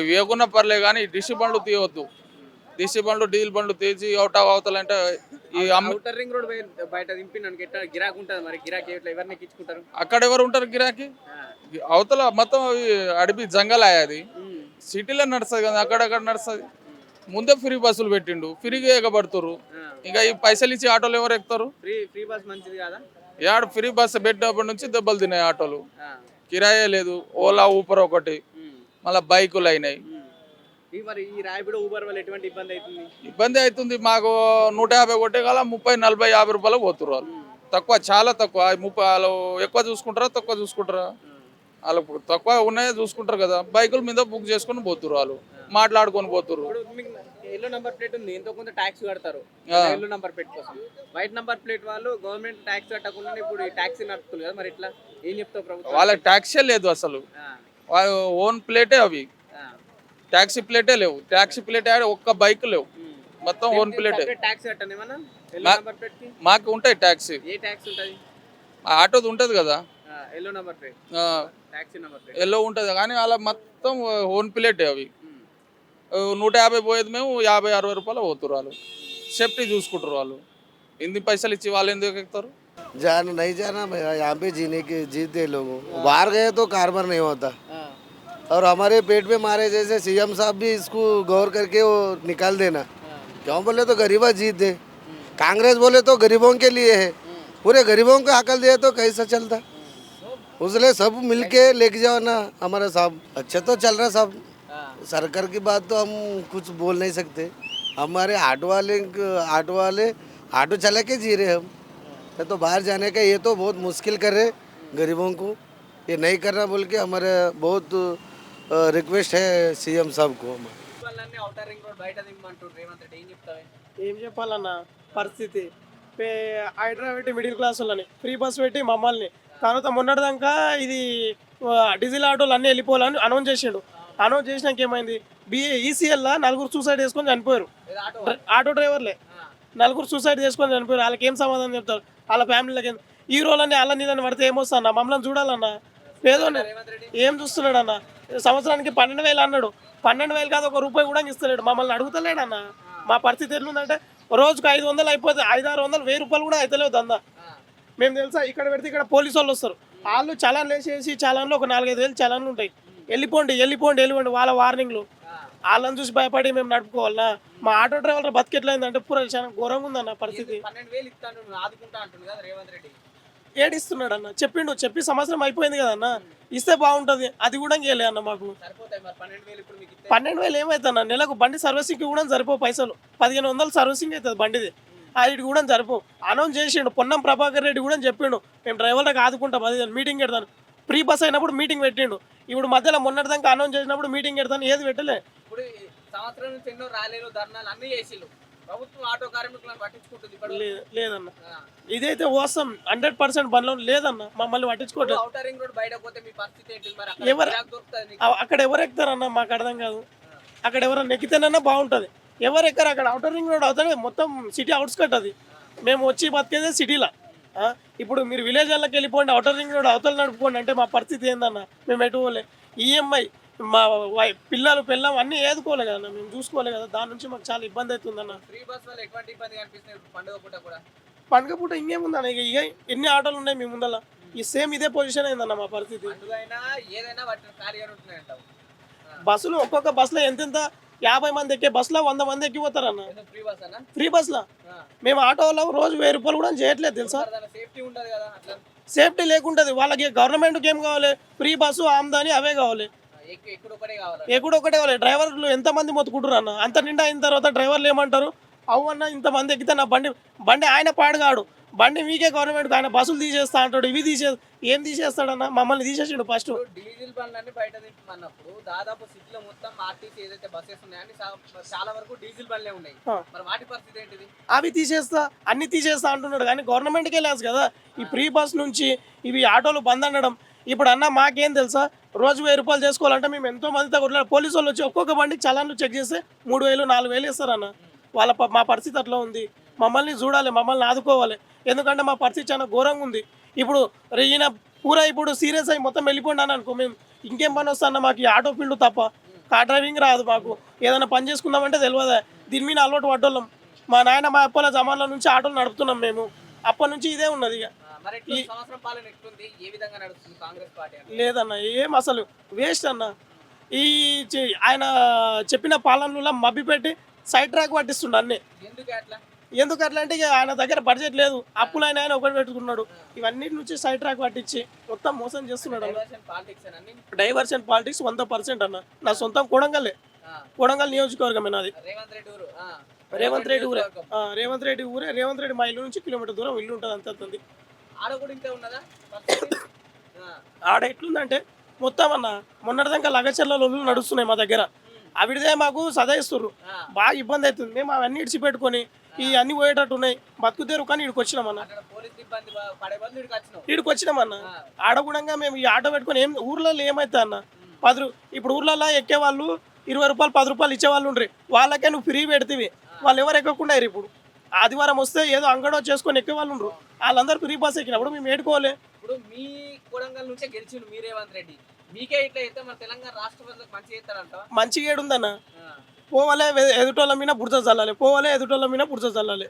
వేయకున్నా పర్లే కానీ డిసి బండ్లు తీయవద్దు. డిసి బండ్లు డీజిల్ బండ్లు తీసి అవుట్ అవతలంటే ఈ అవుటర్ రింగ్ రోడ్ బయ- బయట దింపినానికి ఎట్లా గిరాక్ ఉంటుంది మరి? గిరాకీ ఎట్లా? ఎవరిని ఎక్కించుకుంటారు? అక్కడ ఎవరు ఉంటారు గిరాకీ. అవతల మొత్తం అవి అడిపి జంగలాయ అది. సిటీలో నడుస్తుంది కదా అక్కడక్కడ నడుస్తుంది. ముందే ఫ్రీ బస్సులు పెట్టిండు. ఫ్రీగా ఎగబడుతురు. ఇంకా ఈ పైసలు ఇచ్చి ఆటోలు ఎవరు ఎక్కుతారు? ఫ్రీ ఫ్రీ బస్ మంచిది కాదా? యాడ ఫ్రీ బస్సు పెట్టినప్పటి నుంచి దెబ్బలు తిన్నాయి ఆటోలు. కిరాయే లేదు. ఓలా ఊపర్ ఒకటి. మళ్ళీ బైకులు అయినాయి. ఇబ్బంది అవుతుంది? మాకు నూట యాభై కొట్టే గల ముప్పై నలభై యాభై రూపాయలు పోతురు వాళ్ళు. తక్కువ చాలా తక్కువ. ముప్పై వాళ్ళు ఎక్కువ చూసుకుంటారా తక్కువ చూసుకుంటారా? వాళ్ళు తక్కువ ఉన్నాయే చూసుకుంటారు కదా. బైకుల మీద బుక్ చేసుకొని పోతురు వాళ్ళు. మాట్లాడుకొని పోతురు మీకు ఎల్లో నంబర్ ప్లేట్ ఉంది. ఎంతో కొంత ట్యాక్స్ కడతారు. ఎల్లో నంబర్ ప్లేట్ కోసం. వైట్ నంబర్ ప్లేట్ వాళ్ళు గవర్నమెంట్ ట్యాక్స్ కట్టకుండా ఇప్పుడు ట్యాక్సీ నడుపుతుంది కదా మరి ఇట్లా? ఏం చెప్తావు ప్రభుత్వం? వాళ్ళకి ట్యాక్సే లేదు అసలు. ఓన్ ప్లేటే అవి. ట్యాక్సీ ప్లేటే లేవు. ట్యాక్సీ ప్లేట్ ఒక్క బైక్ లేవు. మొత్తం ఓన్ ప్లేటే మాకు ఉంటాయి ట్యాక్సీ ఏ ట్యాక్స్ ఉంటుంది? ఆటోది ఉంటుంది కదా. ఎల్లో ఉంటుంది. కానీ అలా మొత్తం ఓన్ ప్లేటే అవి. నూట యాభై పోయేది మేము యాభై అరవై రూపాయలు పోతురు వాళ్ళు సేఫ్టీ చూసుకుంటారు వాళ్ళు ఎన్ని పైసలు ఇచ్చి వాళ్ళు ఎందుకు ఎక్కుతారు जाना नहीं जाना भैया यहाँ पे जीने के जीते लोगों बाहर गए तो कारबार नहीं होता और हमारे पेट में मारे जैसे सीएम साहब भी इसको गौर करके वो निकाल देना क्यों बोले तो गरीबा जीत दे कांग्रेस बोले तो गरीबों के लिए है पूरे गरीबों को हकल दिए तो कैसा चलता उसलिए सब मिलके लेके जाओ ना हमारा साहब अच्छे तो चल रहा सब सरकार की बात तो हम कुछ बोल नहीं सकते हमारे ऑटो वाले ऑटो वाले ऑटो चला के जी रहे हम नहीं तो बाहर जाने का ये तो बहुत मुश्किल कर रहे गरीबों को ये नहीं करना बोल के हमारे बहुत रिक्वेस्ट है सीएम साहब को हमारे వాళ్ళన్నీ అవుటర్ రింగ్ రోడ్ బయట దిగమంటారు రేవంత్ రెడ్డి ఏం చెప్తావే ఏం చెప్పాలన్న పరిస్థితి పే- హైడ్రా పెట్టి మిడిల్ క్లాస్ వాళ్ళని ఫ్రీ బస్ పెట్టి మమ్మల్ని తర్వాత మొన్నటిదాకా ఇది ఆ, డీజిల్ ఆటోలు అన్నీ వెళ్ళిపోవాలని అనౌన్స్ చేసిండు అనౌన్స్ చేసినాక ఏమైంది? బిఏ ఈసీఎల్లా నలుగురు సూసైడ్ చేసుకొని చనిపోయారు. ఏదో ఆటో? డ్ర- ఆటో డ్రైవర్లే. నలుగురు సూసైడ్ చేసుకొని చనిపోయారు. వాళ్ళకి ఏం సమాధానం చెప్తారు? వాళ్ళ ఫ్యామిలీలకి ఈ రోజులన్నీ అల్ల నీళ్ళని పడితే ఏమొస్తాన్న మమ్మల్ని చూడాలన్న? రెడ్డి. ఏం చూస్తున్నాడు అన్న సంవత్సరానికి పన్నెండు వేలు అన్నాడు. పన్నెండు వేలు కాదు ఒక రూపాయి కూడా ఇస్తలేడు. మమ్మల్ని అడుగుతలేడు అన్న మా పరిస్థితి ఎట్లుందంటే రోజుకు ఐదు వందలు అయిపోతే ఐదు ఆరు వందలు వెయ్యి రూపాయలు కూడా అయితలేవు దందా. మేము తెలుసా ఇక్కడ పెడితే ఇక్కడ పోలీసు వాళ్ళు వస్తారు. వాళ్ళు చలాన్ వేసేసి చలాన్లో ఒక నాలుగైదు వేలు చలాన్లు ఉంటాయి. వెళ్ళిపోండి వెళ్ళిపోండి వెళ్ళిపోండి వాళ్ళ వార్నింగ్లు వాళ్ళని చూసి భయపడి మేము నడుపుకోవాలన్నా మా ఆటో డ్రైవర్ బతికెట్లయిందంటే పూర చాలా ఘోరంగా ఉందన్న పరిస్థితి. ఏడిస్తున్నాడు అన్న. చెప్పిండు చెప్పి సంవత్సరం అయిపోయింది కదన్న ఇస్తే బాగుంటుంది అది కూడా చేయలే అన్న మాకు. పన్నెండు వేలు ఏమవుతుందన్న నెలకు బండి సర్వీసింగ్కి కూడా సరిపో పైసలు. పదిహేను వందలు సర్వీసింగ్ అవుతుంది బండిది. అది కూడా సరిపో అనౌన్స్ చేసిండు పొన్నం ప్రభాకర్ రెడ్డి కూడా చెప్పిండు. మేము డ్రైవర్లకు ఆదుకుంటాం అది మీటింగ్ పెడతాను. ఫ్రీ బస్ అయినప్పుడు మీటింగ్ పెట్టిండు. ఇప్పుడు మధ్యలో మొన్నటిదాకా అనౌన్స్ చేసినప్పుడు మీటింగ్ పెడతాను ఏది పెట్టలే. ఇప్పుడు సంవత్సరం నుంచి ఎన్నో ర్యాలీలు ధర్నాలు అన్ని చేసిళ్ళు. ప్రభుత్వం ఆటో కార్మికులను పట్టించుకుంటుంది లేదన్న. ఇదైతే మోసం హండ్రెడ్ పర్సెంట్ బండ్లో లేదన్న. మమ్మల్ని పట్టించుకోవట్లేదు. రింగ్ రోడ్ బయట పోతే మీ పరిస్థితి ఏంటి? మరి అక్కడ ఎవరు- అక్కడ ఎవరు ఎక్కుతారన్న? మాకు అర్థం కాదు. అక్కడ ఎవరైనా ఎక్కితేనన్నా బాగుంటుంది. ఎవరు ఎక్కరు అక్కడ? అవుటర్ రింగ్ రోడ్ అవుతాడు మొత్తం సిటీ అవుట్స్కట్ అది మేము వచ్చి బతికేదే సిటీలో ఇప్పుడు మీరు విలేజ్ వాళ్ళకి వెళ్ళిపోండి అవుటర్ రింగ్ రోడ్ అవతల నడుపుకోండి అంటే మా పరిస్థితి ఏందన్న? మేము ఎటు పోలే. ఈఎంఐ మా వై- పిల్లలు పిల్లం అన్నీ ఏదుకోలే కదన్న? మేము చూసుకోలే కదా దాని నుంచి మాకు చాలా ఇబ్బంది అవుతుందన్న. పండుగ పూట ఇంకేముందన్న? ఇక ఇక ఎన్ని ఆటోలు ఉన్నాయి మీ ముందల? ఈ సేమ్ ఇదే పొజిషన్ అయిందన్న మా పరిస్థితి. బస్సులు ఒక్కొక్క బస్సులో ఎంతెంత యాభై మంది ఎక్కే బస్సులో వంద మంది ఎక్కిపోతారన్న. ఫ్రీ బస్ అన్న? ఫ్రీ బస్సులో? మేము ఆటోలో రోజు వెయ్యి రూపాయలు కూడా చేయట్లేదు తెలుసా? సేఫ్టీ లేకుంటుంది. వాళ్ళకి గవర్నమెంట్కి ఏం కావాలి? ఫ్రీ బస్సు ఆమ్దాని అవే కావాలి. ఎక్కడ ఒకటే కావాలి. డ్రైవర్లు ఎంతమంది మొత్తుకుంటారు అన్న అంత నిండా అయిన తర్వాత డ్రైవర్లు ఏమంటారు? అవు అన్న ఇంతమంది ఎక్కితే నా బండి బండి ఆయన పాడుగాడు బండి మీకే గవర్నమెంట్ ఆయన బస్సులు తీసేస్తా అంటాడు ఇవి తీసే ఏం తీసేస్తాడన్న? మమ్మల్ని తీసేసిండు ఫస్ట్ డీజిల్ బండ్లన్నీ బయట తింటున్నప్పుడు దాదాపు సిటీలో మొత్తం ఆర్టీసీ ఏదైతే బస్సెస్ ఉన్నాయని చాలా వరకు డీజిల్ బండ్లే ఉన్నాయి. మరి వాటి పరిస్థితి ఏంటిది? అవి తీసేస్తా అన్ని తీసేస్తా అంటున్నాడు కానీ గవర్నమెంట్కి వెళ్ళాల్సి కదా. ఈ ఫ్రీ బస్ నుంచి ఇవి ఆటోలు బంద్ అనడం. ఇప్పుడు అన్న మాకేం తెలుసా? రోజు వెయ్యి రూపాయలు చేసుకోవాలంటే మేము ఎంతో మందితో కొట్లాడు పోలీసు వాళ్ళు వచ్చి ఒక్కొక్క బండికి చలాన్లు చెక్ చేస్తే మూడు వేలు నాలుగు వేలు ఇస్తారన్న. వాళ్ళ మా పరిస్థితి అట్లా ఉంది. మమ్మల్ని చూడాలి మమ్మల్ని ఆదుకోవాలి. ఎందుకంటే మా పరిస్థితి చాలా ఘోరంగా ఉంది. ఇప్పుడు ఈయన పూరా ఇప్పుడు సీరియస్ అయ్యి మొత్తం వెళ్ళిపోండి అని అనుకో మేము ఇంకేం పని వస్తా అన్న మాకు ఈ ఆటో ఫీల్డ్ తప్ప. కార్ డ్రైవింగ్ రాదు మాకు. ఏదైనా పని చేసుకుందామంటే తెలియదా? దీని మీద అలవాటు పడ్డోళ్ళం. మా నాయన మా అప్పల జమాన్ల నుంచి ఆటోలు నడుపుతున్నాం మేము. అప్పటి నుంచి ఇదే ఉన్నది ఇక. లేదన్న ఏం అసలు వేస్ట్ అన్న. ఈ ఆయన చెప్పిన పాలనలో మబ్బి పెట్టి సైడ్ ట్రాక్ పట్టిస్తుండ అన్నీ. ఎందుకు అట్లా అంటే ఆయన దగ్గర బడ్జెట్ లేదు. అప్పులు ఆయన ఆయన ఒకటి పెట్టుకున్నాడు. ఇవన్నీ నుంచి సైడ్ ట్రాక్ పట్టించి మొత్తం మోసం చేస్తున్నాడు అన్న. డైవర్షన్ పాలిటిక్స్ వంద పర్సెంట్ అన్న. నా సొంతం కొడంగల్లే. కొడంగల్ నియోజకవర్గమే నాది. రేవంత్ రెడ్డి ఊరు. రేవంత్ రెడ్డి ఊరే. రేవంత్ రెడ్డి ఊరే. రేవంత్ రెడ్డి మా ఇల్లు నుంచి కిలోమీటర్ దూరం ఇల్లు ఉంటుంది అంతే అంతుంది. [coughs] ఆడ ఎట్లుందంటే మొత్తం అన్న మొన్నటిదాకా లగచర్ల లొల్లులు నడుస్తున్నాయి మా దగ్గర. అవిడిదే మాకు సదాయిస్తుర్రు ఆ. బాగా ఇబ్బంది అవుతుంది. మేము అవన్నీ ఇడిచిపెట్టుకొని ఈ అన్ని పోయేటట్టు ఉన్నాయి. బతుకుతేరు కానీ ఇక్కడికి వచ్చినామన్న ఇక్కడికి వచ్చినామన్న ఆడగుణంగా మేము ఈ ఆటో పెట్టుకొని ఏం ఊర్లలో ఏమైతే అన్న పది ఇప్పుడు ఊర్లలో ఎక్కే వాళ్ళు ఇరవై రూపాయలు పది రూపాయలు ఇచ్చేవాళ్ళు ఉండ్రి. వాళ్ళకే నువ్వు ఫ్రీ పెడితివి. వాళ్ళు ఎవరు ఎక్కకుండా ఇప్పుడు. ఆదివారం వస్తే ఏదో అంగడో చేసుకొని ఎక్కే వాళ్ళు ఉండరు. వాళ్ళందరూ ఫ్రీ బస్ ఎక్కినప్పుడు మేము ఏడుకోవాలి. ఇప్పుడు మీ కొడంగల్ నుంచే గెలిచిండు మీ రేవంత్ రెడ్డి. మీకే ఇట్లా అయితే మన తెలంగాణ రాష్ట్ర ప్రజలకు మంచి చేస్తారంట మంచిగా ఏడుందన్న. పోవాలే ఎదుటోళ్ళ మీద బురద చల్లాలి పోవాలే ఎదుటోళ్ళ మీద బురద చల్లాలి.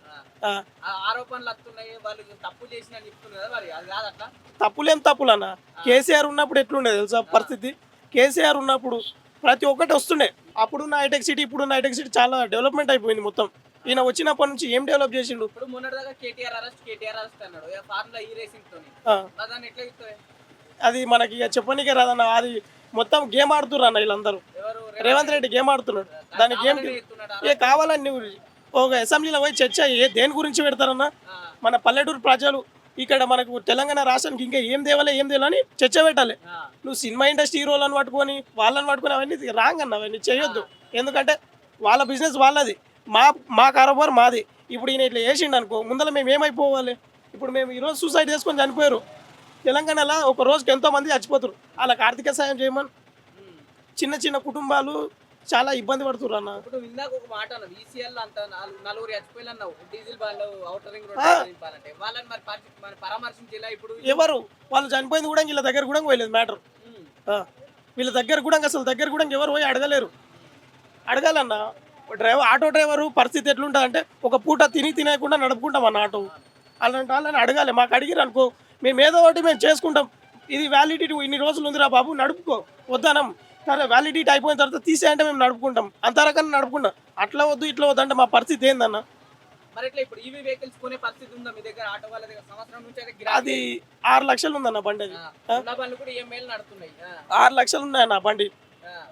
తప్పులేం తప్పులు అన్న కేసీఆర్ ఉన్నప్పుడు ఎట్లుండే తెలుసా పరిస్థితి? కేసీఆర్ ఉన్నప్పుడు ప్రతి ఒక్కటి వస్తుండే. అప్పుడున్న హైటెక్ సిటీ ఇప్పుడున్న హైటెక్ సిటీ చాలా డెవలప్మెంట్ అయిపోయింది మొత్తం. ఈయన వచ్చినప్పటి నుంచి ఏం డెవలప్ చేసిండు? అది మనకి ఇక చెప్పనీకే రాదన్న. అది మొత్తం గేమ్ ఆడుతున్నారు అన్న వీళ్ళందరూ. రేవంత్ రెడ్డి గేమ్ ఆడుతున్నాడు. దాని గేమ్? ఏ కావాలని నువ్వు ఒక అసెంబ్లీలో పోయి చర్చ ఏ దేని గురించి పెడతారన్నా? మన పల్లెటూరు ప్రజలు ఇక్కడ మనకు తెలంగాణ రాష్ట్రానికి ఇంకా ఏం తేవాలి ఏం తేవాలని చర్చ పెట్టాలి. నువ్వు సినిమా ఇండస్ట్రీ హీరోలను పట్టుకొని వాళ్ళని పట్టుకొని అవన్నీ రాంగ్ అన్న అవన్నీ చేయొద్దు. ఎందుకంటే వాళ్ళ బిజినెస్ వాళ్ళది. మా మా కారోబార్ మాది. ఇప్పుడు ఈయన ఇట్లా వేసిండు అనుకో ముందర మేము ఏమైపోవాలి? ఇప్పుడు మేము ఈరోజు సూసైడ్ చేసుకొని చనిపోయారు. తెలంగాణలో ఒక రోజుకి ఎంతో మంది చచ్చిపోతారు. వాళ్ళకి ఆర్థిక సాయం చేయమని. చిన్న చిన్న కుటుంబాలు చాలా ఇబ్బంది పడుతున్నారు అన్న. ఇప్పుడు ఇందాక ఒక మాట అంత నాలుగు నలుగురు అన్నావు డీజిల్ వాళ్ళు అవుటర్ రింగ్ ఆ. రోడ్ నింపాలంటే వాళ్ళని మరి పరి- మరి పరామర్శించేలా ఇప్పుడు? ఎవరు? వాళ్ళు చనిపోయింది కూడా వీళ్ళ దగ్గర కూడా పోయలేదు మ్యాటర్. వీళ్ళ దగ్గర కూడా అసలు దగ్గర కూడా ఎవరు పోయి అడగలేరు. అడగాలన్న డ్రైవర్ ఆటో డ్రైవరు పరిస్థితి ఎట్లుంటుంది అంటే ఒక పూట తిని తినకుండా నడుపుకుంటాం అన్న ఆటో. అలాంటి వాళ్ళని అడగాలి. మాకు అడిగిరు అనుకో మేము ఏదో ఒకటి మేము చేసుకుంటాం. ఇది వ్యాలిడిటీ ఇన్ని రోజులు ఉందిరా బాబు నడుపుకో. వద్దనం. సరే వ్యాలిడిటీ అయిపోయిన తర్వాత తీసేయంటే మేము నడుపుకుంటాం. అంతరకన్నా నడుపుకుంటాం అట్లా వద్దు ఇట్లా వద్దు అంటే మా పరిస్థితి ఏందన్న? మరి ఎట్లా ఇప్పుడు ఈవీ వెహికల్స్ కొనే పరిస్థితి ఉందా మీ దగ్గర? ఆటో వాళ్ళ దగ్గర సంవత్సరం నుంచి అయితే గిరాకీ అది ఆరు లక్షలు ఉందన్న బండి అది. ఆ, ఉన్న బండ్లు కూడా ఈఎంఐలు నడుతున్నాయి ఆ, ఆరు లక్షలు ఉన్నాయన్న బండి.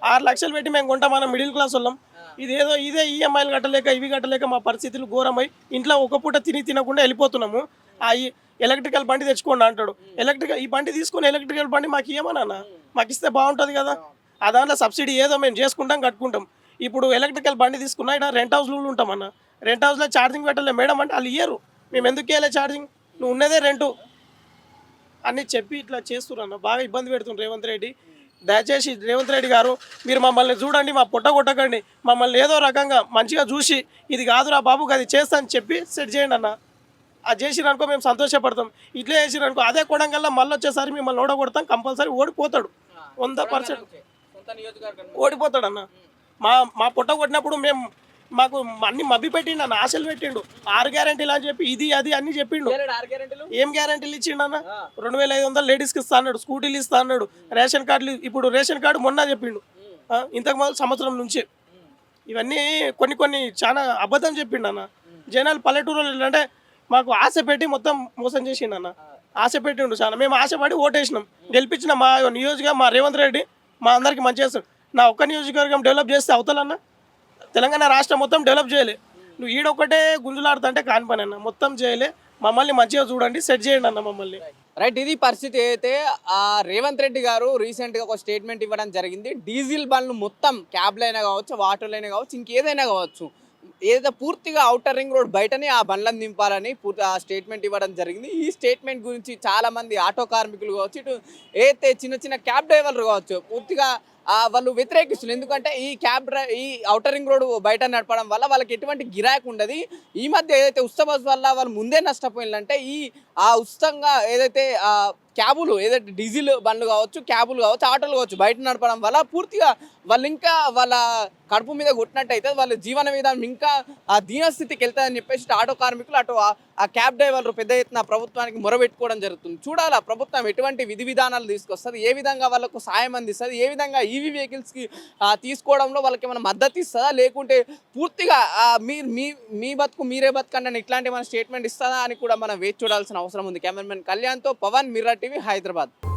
ఆరు లక్షలు పెట్టి మేము కొంటాం మనం మిడిల్ క్లాస్ వాళ్ళం. ఆ. ఇదేదో ఇదే ఈఎంఐలు కట్టలేక ఇవి కట్టలేక మా పరిస్థితులు ఘోరమై ఇంట్లో ఒక పూట తిని తినకుండా వెళ్ళిపోతున్నాము. ఎలక్ట్రికల్ బండి తెచ్చుకోండి అంటాడు. ఎలక్ట్రికల్ ఈ బండి తీసుకొని ఎలక్ట్రికల్ బండి మాకు ఇవ్వమన్నా మాకు ఇస్తే బాగుంటుంది కదా. ఆ దాంట్లో సబ్సిడీ ఏదో మేము చేసుకుంటాం కట్టుకుంటాం. ఇప్పుడు ఎలక్ట్రికల్ బండి తీసుకున్నా ఇక్కడ రెంట్ హౌస్లు ఉంటాం అన్న. రెంట్ హౌస్లో ఛార్జింగ్ పెట్టలే మేడం అంటే వాళ్ళు ఇయ్యరు. మేము ఎందుకు ఇవ్వలే ఛార్జింగ్? నువ్వు ఉన్నదే రెంటు. అని చెప్పి ఇట్లా చేస్తున్నారు బాగా ఇబ్బంది పెడుతుంది రేవంత్ రెడ్డి. దయచేసి రేవంత్ రెడ్డి గారు మీరు మమ్మల్ని చూడండి మా పుట్ట కొట్టకండి. మమ్మల్ని ఏదో రకంగా మంచిగా చూసి ఇది కాదురా బాబుకి అది చేస్తా అని చెప్పి సెట్ చేయండి అన్న. అది చేసిరనుకో మేము సంతోషపడతాం. ఇట్లే చేసిరనుకో అదే కొడంగల్లా మళ్ళీ వచ్చేసరి మిమ్మల్ని ఓడగొడతాం కంపల్సరీ ఓడిపోతాడు. వంద పర్సెంట్. ఓడిపోతాడు అన్న మా మా పుట్ట కొట్టినప్పుడు మేము మాకు అన్ని మబ్బి పెట్టిండు అన్న ఆశలు పెట్టిండు. ఆరు గ్యారెంటీలు అని చెప్పి ఇది అది అన్ని చెప్పిండు. ఏం గ్యారెంటీలు ఇచ్చిండు అన్న? రెండు వేల ఐదు వందలు లేడీస్కి ఇస్తా అన్నాడు స్కూటీలు ఇస్తా అన్నాడు రేషన్ కార్డులు ఇప్పుడు రేషన్ కార్డు మొన్న చెప్పిండు. ఇంతకు ముందు సంవత్సరం నుంచి. ఇవన్నీ కొన్ని కొన్ని చాలా అబద్ధం చెప్పిండు అన్న. జనాలు పల్లెటూరు అంటే మాకు ఆశ పెట్టి మొత్తం మోసం చేసిండు అన్న. ఆశ పెట్టిండు చాలా. మేము ఆశపడి ఓటేసినాం. గెలిపించిన మా నియోజకవర్గం మా రేవంత్ రెడ్డి మా అందరికి మంచి చేస్తాడు. నా ఒక్క నియోజకవర్గం డెవలప్ చేస్తే అవతలన్నా తెలంగాణ రాష్ట్రం మొత్తం డెవలప్ చేయలే. నువ్వు ఈడొక్కటే గుంజులాడుతుంటే కాని పని అన్న. మొత్తం చేయలే. మమ్మల్ని మంచిగా చూడండి సెట్ చేయండి అన్న మమ్మల్ని. రైట్ ఇది పరిస్థితి అయితే ఆ రేవంత్ రెడ్డి గారు రీసెంట్గా ఒక స్టేట్మెంట్ ఇవ్వడం జరిగింది. డీజిల్ బండ్లు మొత్తం క్యాబ్లు అయినా కావచ్చు ఆటోలైనా కావచ్చు ఇంకేదైనా కావచ్చు. ఏదైతే పూర్తిగా అవుటర్ రింగ్ రోడ్ బయటనే ఆ బండ్లను దింపాలని పూర్తి ఆ స్టేట్మెంట్ ఇవ్వడం జరిగింది. ఈ స్టేట్మెంట్ గురించి చాలామంది ఆటో కార్మికులు కావచ్చు ఇటు ఏదైతే చిన్న చిన్న క్యాబ్ డ్రైవర్లు కావచ్చు పూర్తిగా వాళ్ళు వ్యతిరేకిస్తున్నారు. ఎందుకంటే ఈ క్యాబ్ ఈ అవుటర్ రింగ్ రోడ్ బయట నడపడం వల్ల వాళ్ళకి ఎటువంటి గిరాకు ఉండదు. ఈ మధ్య ఏదైతే ఉస్తా వల్ల వాళ్ళు ముందే నష్టపోయిందంటే ఈ ఆ ఉచితంగా ఏదైతే క్యాబులు ఏదైతే డీజిల్ బండ్లు కావచ్చు క్యాబులు కావచ్చు ఆటోలు కావచ్చు బయట నడపడం వల్ల పూర్తిగా వాళ్ళు ఇంకా వాళ్ళ కడుపు మీద కొట్టినట్టయితే వాళ్ళ జీవన విధానం ఇంకా ఆ దీనస్థితికి వెళ్తాదని చెప్పేసి ఆటో కార్మికులు అటు ఆ- క్యాబ్ డ్రైవర్లు పెద్ద ఎత్తున ప్రభుత్వానికి మొరబెట్టుకోవడం జరుగుతుంది. చూడాలా ప్రభుత్వం ఎటువంటి విధి విధానాలు తీసుకొస్తుంది? ఏ విధంగా వాళ్ళకు సాయం అందిస్తుంది? ఏ విధంగా ఈవీ వెహికల్స్కి తీసుకోవడంలో వాళ్ళకి ఏమైనా మద్దతు ఇస్తుందా? లేకుంటే పూర్తిగా మీరు మీ మీ బతుకు మీరే బతుకండి అని ఇట్లాంటి మన స్టేట్మెంట్ ఇస్తుందా అని కూడా మనం వేచి చూడాల్సిన అవసరం ఉంది. కెమెరామెన్ కళ్యాణ్తో పవన్ మిర్రా టీవీ హైదరాబాద్.